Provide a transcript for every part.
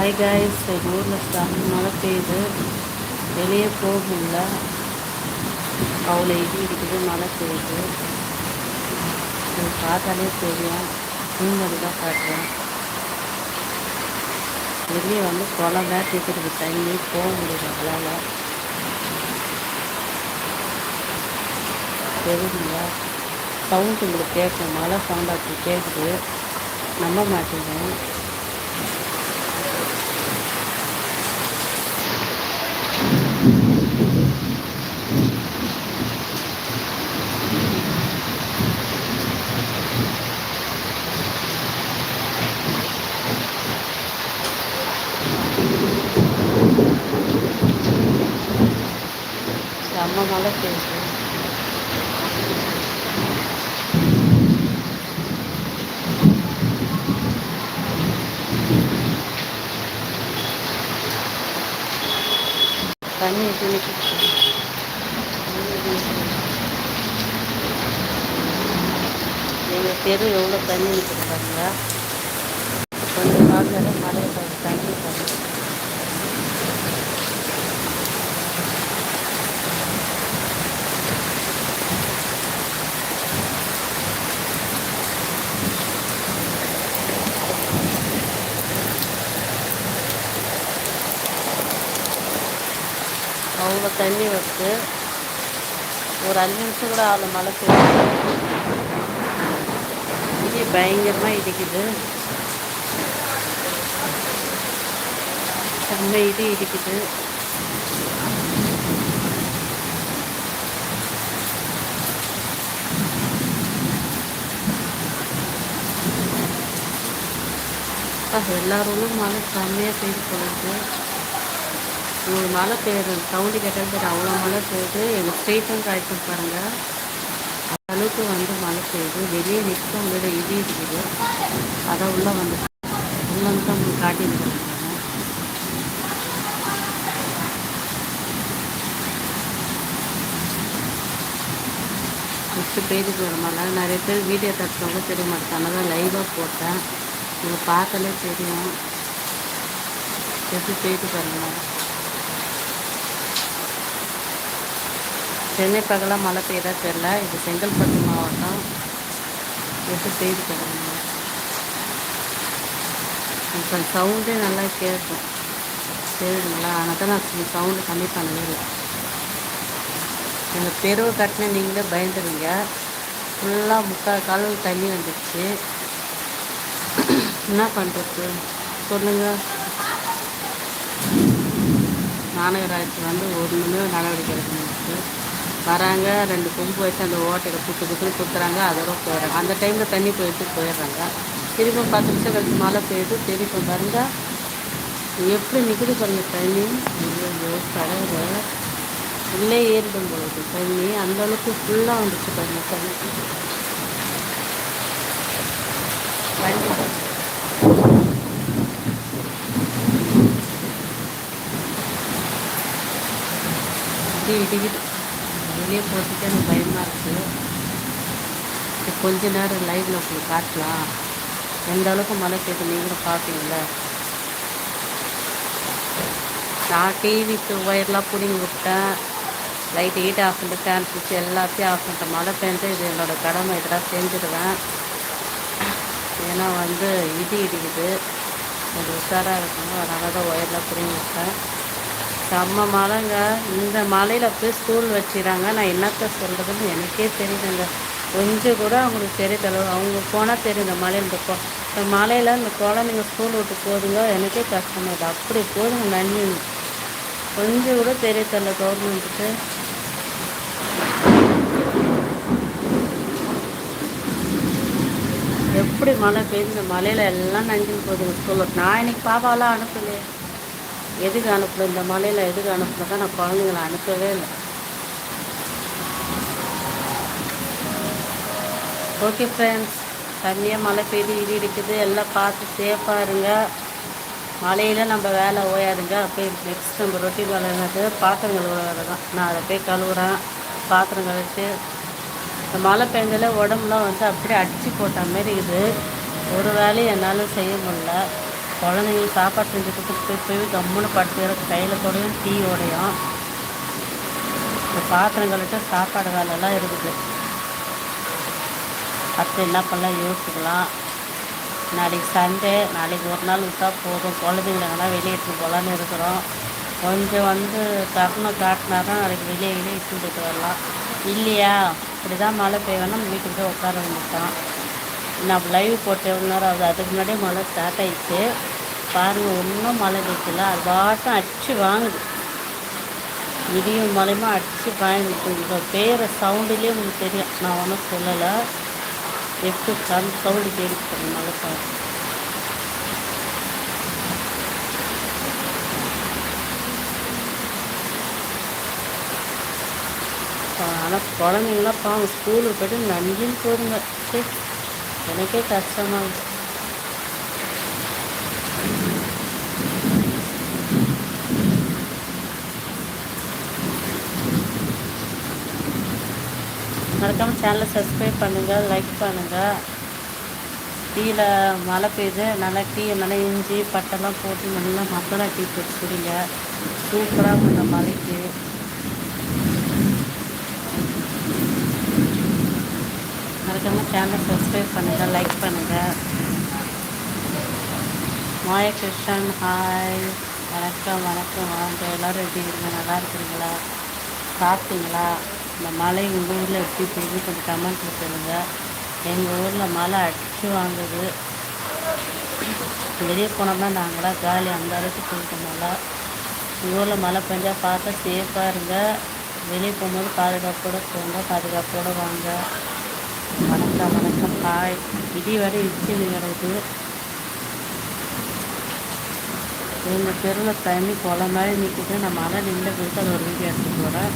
Hi guys எங்கள் ஊரில் start மழை பெய்யுது வெளியே போக முடியல அவ்வளோ இடி இருக்குது மழை பெய்யுது இது பார்த்தாலே தெரியும் சீனரி தான் காட்டுறேன் வெளியே வந்து குளம் தான் இருக்குது தண்ணி போக முடியல அவளால் தெரியுங்களா சவுண்ட் உங்களுக்கு கேட்கும் மழை சவுண்ட் அப்படி கேட்குது நம்ப மாட்டேங்க செம்ம மழை பேசுகிறேன் தண்ணி எப்படி எங்கள் தெரு எவ்வளோ தண்ணி நிற்கிது பாருங்க கொஞ்சம் நாளில் மழை தண்ணி பாருங்க ரொம்ப தண்ணி வருது ஒரு அஞ்சு நிமிஷம் கூட ஆகல மழை பெய்யுது இடி பயங்கரமாக இடிக்குது. செம்ம இடி இடிக்குது. எல்லாரும் மழை செம்மையாக பெய்து போகுது. ஒரு மழை பெய்யுது சவுண்டு கேட்டாலும் தெரியும் அவ்வளோ மழை பெய்யுது எங்கள் ஸ்ட்ரீட்டும் காய்க்கும் பாருங்கள் அளவுக்கு வந்து மழை பெய்யுது வெளியே நிற்க உங்களோட இடி இருக்குது அதை உள்ளே வந்து உள்ளே வந்து தான் உங்களுக்கு காட்டியிருக்காங்க ஃபஸ்ட்டு பேஜுக்கு வர மழை நிறைய பேர் வீடியோ தட்டுறவங்க தெரிய மாட்டாங்க தான் லைவாக போட்டேன். இதை பார்த்தாலே தெரியும். எப்படி பெய்து பாருங்கள் சென்னை பகலாக மழை பெய்யதா தெரில இது செங்கல்பட்டு மாவட்டம். எப்படி பெய்து பாருங்க இப்போ சவுண்டே நல்லா கேட்கும். தெரியுதுங்களா ஆனால் தான் நான் சவுண்டு கம்மி பண்ணவே இல்லை. எங்கள் தெருவை கட்டின நீங்களே பயந்துருங்க. ஃபுல்லாக முக்கால் காலம் தண்ணி வந்துடுச்சு என்ன பண்ணுறது சொல்லுங்கள் மாநகராட்சி வந்து ஒன்றுமே நடவடிக்கை எடுக்கணும் வராங்க ரெண்டு கொம்பு வச்சு அந்த ஓட்டையில் புட்டு புட்டு குத்துறாங்க அதோட போயிடுறாங்க. அந்த டைமில் தண்ணி போயிட்டு போயிடுறாங்க. திரும்ப பத்து நிமிஷம் கழிச்சு மழை பெய்யுது திரும்ப பாருங்க எப்படி நிற்குது பாருங்க தண்ணி. ஐயோ கடவுள். உள்ளே ஏறிடும் பொழுது தண்ணி. அந்த அளவுக்கு ஃபுல்லாக வந்துச்சு பாருங்க தண்ணி. இடி இடிக்குது வெளியே போகிறதுக்கு எனக்கு பயமாக இருக்குது கொஞ்ச நேரம் லைவில் உங்களுக்கு காட்டலாம். எந்த அளவுக்கு மழை பெய்யுது நீங்களும் பார்ப்பீங்கள நான் டிவிக்கு ஒயர்லாம் பிடிங்கி விட்டேன். லைட் ஹீட் ஆஃப் பண்ணிட்டு ஃபேன் சுவிட்ச் எல்லாத்தையும் ஆஃப் பண்ணிட்டேன் மழை பெஞ்சு இது என்னோடய கடமை. இதெல்லாம் செஞ்சுடுவேன் ஏன்னா வந்து இடி இடிக்குது கொஞ்சம் உஷாராக இருக்கணும். அதனால தான் ஒயர்லாம் பிடிங்கி விட்டேன். செம்ம மழைங்க. இந்த மலையில் போய் ஸ்கூல் வச்சுக்கிறாங்க. நான் என்னத்த சொல்கிறதுன்னு எனக்கே தெரியுதுங்க கொஞ்சம் கூட அவங்களுக்கு தெரியல அவங்க போனால் தெரியும் இந்த மலையில் இந்த கொ இந்த மலையில் இந்த குழந்தைங்க ஸ்கூல் விட்டு போதுங்க எனக்கே கஷ்டமாக அப்படி போதுங்க நன்றி கொஞ்சம் கூட தெரியல கவர்மெண்ட்டுக்கு எப்படி மழை பெய்யுது? இந்த மலையில் எல்லாம் நஞ்சுன்னு போகுதுங்க ஸ்கூலில் நான் இன்னைக்கு பாப்பாவெல்லாம் அனுப்பலையே. எதுக்கு அனுப்பல? இந்த மலையில் எதுக்கு அனுப்பல? நான் குழந்தைங்கள அனுப்பவே இல்லை. ஓகே ஃப்ரெண்ட்ஸ் தண்ணியாக மழை பெய்து இடி இருக்குது எல்லாம் பார்த்து சேஃபாக இருங்க. மழையில் நம்ம வேலை ஓயாதுங்க. அப்படியே நெக்ஸ்ட் நம்ம ரொட்டி வேலை என்னது? பாத்திரம் கழுவுற வேலை தான். நான் அதை போய் கழுவுறேன். பாத்திரம் கழிச்சு இந்த மழை பெஞ்சதில் உடம்புலாம் வந்து அப்படியே அடித்து போட்ட மாதிரி இருக்குது. ஒரு வேலையும் என்னால் செய்ய முடியல. குழந்தைங்களுக்கு சாப்பாடு செஞ்சு கொடுத்துட்டு போய் போய் கம்முன்னு படுத்துக்கிற கையில் கூடயும் டீ உடையும் இந்த பாத்திரம் கழிட்டு சாப்பாடு வேலைலாம் இருக்குது. அடுத்து என்ன பண்ணலாம்? யோசிக்கலாம். நாளைக்கு சண்டே. நாளைக்கு ஒரு நாள் விட்டால் போதும். குழந்தைங்கள எங்கன்னா வெளியே எடுத்துகிட்டு போகலான்னு இருக்கிறோம். கொஞ்சம் வந்து டகுன்னு காட்டினா தான் நாளைக்கு வெளியே வெளியே இட்டு வரலாம். இல்லையா? இப்படி தான் மழை பெய்யணும்னா வீட்டுக்கு போய் உட்கார மாட்டோம் நான் லைவ் போட்ட எவ்வளோ நேரம் அதுக்கு முன்னாடியே மழை ஸ்டார்ட் ஆகிடுச்சு பாருங்கள் ஒன்றும் மழை வைக்கல அது பாட்டும் அடிச்சு வாங்குது. இடியும் மலையுமா அடித்து வாங்கிட்டு இப்போ பேர சவுண்டுலேயே உங்களுக்கு தெரியும். நான் ஒன்றும் சொல்லலை. எப்படி சவுண்ட் சவுண்டு கேட்டு மழை பாருங்கள் ஆனால் குழந்தைங்களாம் பாவம் ஸ்கூலுக்கு போய்ட்டு நஞ்சின்னு போதுங்க. சரி எனக்கே கஷ்டமாக மறக்காமல் சேனலை சப்ஸ்கிரைப் பண்ணுங்கள் லைக் பண்ணுங்கள் டீயில் மழை பெய்யுது நல்லா டீ நல்லா இஞ்சி பட்டெல்லாம் போட்டு நல்லா மசாலா டீ போட்டு குடிங்க சூப்பராக இந்த மழைக்கு மறக்காமல் சேனலை சப்ஸ்கிரைப் பண்ணுங்கள் லைக் பண்ணுங்கள் மாய கிருஷ்ணன் ஹாய் வணக்கம் வணக்கம் வாங்க எல்லோரும் எப்படி இருக்கீங்க? நல்லா இருக்கிறீங்களா? சாப்பிட்டீங்களா? இந்த மழை உங்கள் ஊரில் எப்படி பெய்யுது கொஞ்சம் கமெண்ட்டில் சொல்லுங்கள் எங்கள் ஊரில் மழை அடிச்சு வாங்குது. வெளியே போனோம்னா நாங்களாம் காலி. அந்த அளவுக்கு போயிட்டோம் எங்கள் ஊரில் மழை பெஞ்சால் பார்த்தா சேஃபாக இருங்க. வெளியே போகும்போது பாதுகாப்போடு போங்க பாதுகாப்போடு வாங்க. வணக்கம் வணக்கம். ஹாய். இடி வரை இடிச்சது கிடக்குது எங்கள் தெருவில் தண்ணி கொலை மாதிரி நிற்கிட்டு நான் மழை நின்று போயிட்டு அது ஒரு வீடியோ எடுத்து போகிறேன்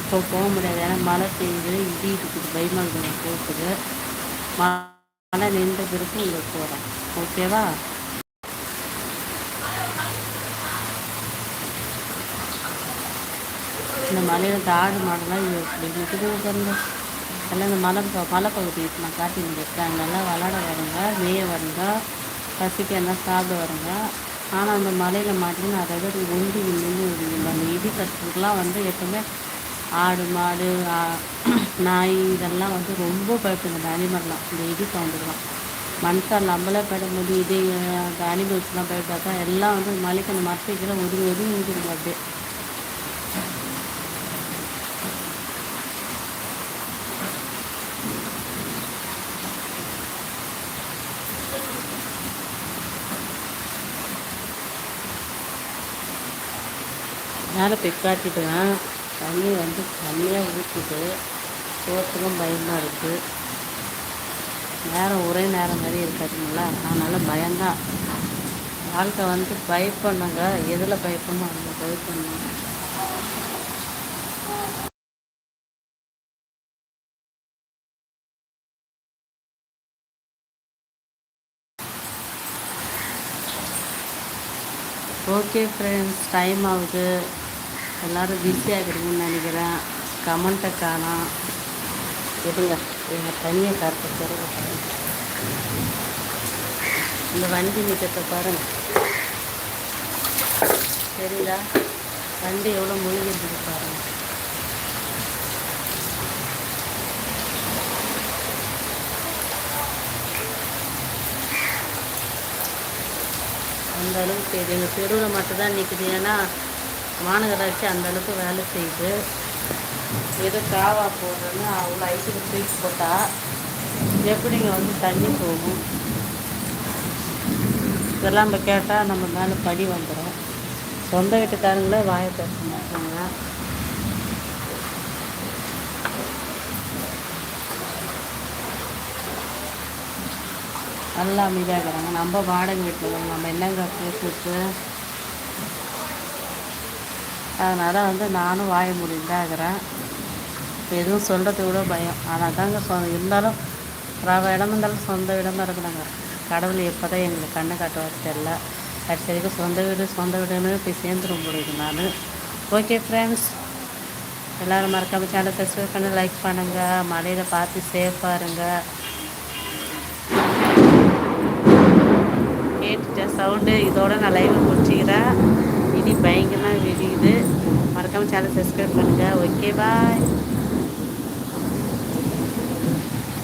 இப்போ போக முடியாது. ஏன்னா மழை பெய்யுது. இடி இருக்குது பைமல் போகுது மழை நின்ற பிறகு இங்கே போகிறேன் ஓகேவா இந்த மலையில் ஆடு மாடெல்லாம் இப்படி நிற்குது இருக்குது எல்லாம் இந்த மலை மலைப்பகுதி நான் காட்டி இருக்கேன் நல்லா விளாட வருங்க மேய வருங்க பசிக்க என்ன சாப்பிட வருங்க. ஆனால் அந்த மலையில் மாட்டி நிறைய பேர் ஒண்டி நின்று அந்த இடி கட்டுறதுக்கெலாம் வந்து எப்பவுமே ஆடு மாடு நாய் இதெல்லாம் வந்து ரொம்ப பயப்படுங்க இந்த அனிமல்லாம் இந்த இடி சவுண்டுக்கெலாம் மனுஷன் நம்மளே போது இது அந்த அனிமல்ஸ்லாம் பயப்படாதா எல்லாம் வந்து மலைக்கு அந்த மரத்துக்கெல்லாம் ஒதுங்கி ஒதுங்கி நிற்கிதுங்க அப்படியே. மேலே பெக்காட்டிட்டுவேன் தண்ணி வந்து கம்மியாக ஊற்றுது போகிறதுக்கும் பயமாக இருக்குது நேரம் ஒரே நேரம் மாதிரி இருக்காதுங்களா அதனால் பயம்தான் வாழ்க்கை வந்து பயப்படணுங்க. எதில் பயப்படணும் அதில் பயப்படணும். ஓகே ஃப்ரெண்ட்ஸ் டைம் ஆகுது. எல்லோரும் பிஸியாக இருக்கிறீங்கன்னு நினைக்கிறேன். கமெண்ட்டை காணோம். எடுங்க எங்கள் தண்ணியை காற்று பிறகு இந்த வண்டி நிற்கத்தை பாருங்கள் சரிங்களா வண்டி எவ்வளோ மூழ்கிட்டு பாருங்கள் அந்த அளவுக்கு எங்கள் தெருவில் மட்டும்தான் நிற்குது ஏன்னா மாநகராட்சி அந்த அளவுக்கு வேலை செய்யுது ஏதோ காவா போடுறேன்னு அவ்வளோ ஐஸுக்கு தூக்கி போட்டால் எப்படிங்க வந்து தண்ணி போகும்? இதெல்லாம் நம்ம கேட்டால் நம்ம மேலே படி வந்துடும் சொந்த வீட்டுக்காரங்களே வாயை பேச மாட்டாங்க. நல்லா அமைதியாக இருக்கிறாங்க நம்ம வாடகை வீட்டில் நம்ம என்னங்க பேசுறது அதனால் வந்து நானும் வாய முடிந்தாகிறேன் இருக்கிறேன் எதுவும் சொல்கிறது கூட பயம். ஆனால் தாங்க சொ இருந்தாலும் ரவ இடம் இருந்தாலும் சொந்த இடமா இருக்கிறாங்க கடவுள் எப்போ தான் எங்களுக்கு கண்ணை காட்டுவார் தெரில கடைசி சொந்த வீடு சொந்த வீடுன்னு போய் சேர்ந்துடும் முடியுது நான். ஓகே ஃப்ரெண்ட்ஸ் எல்லோரும் மறக்காமல் சேனல் சப்ஸ்கிரைப் பண்ணி லைக் பண்ணுங்கள் மழையில் பார்த்து சேஃபாக இருங்க கேட்டுட்டு சவுண்டு இதோட நான் லைவ் முடிச்சுக்கிறேன். இடி பயங்கரமா இடியுது மறக்காம சேனல் சப்ஸ்கிரைப் பண்ணுங்க. Okay bye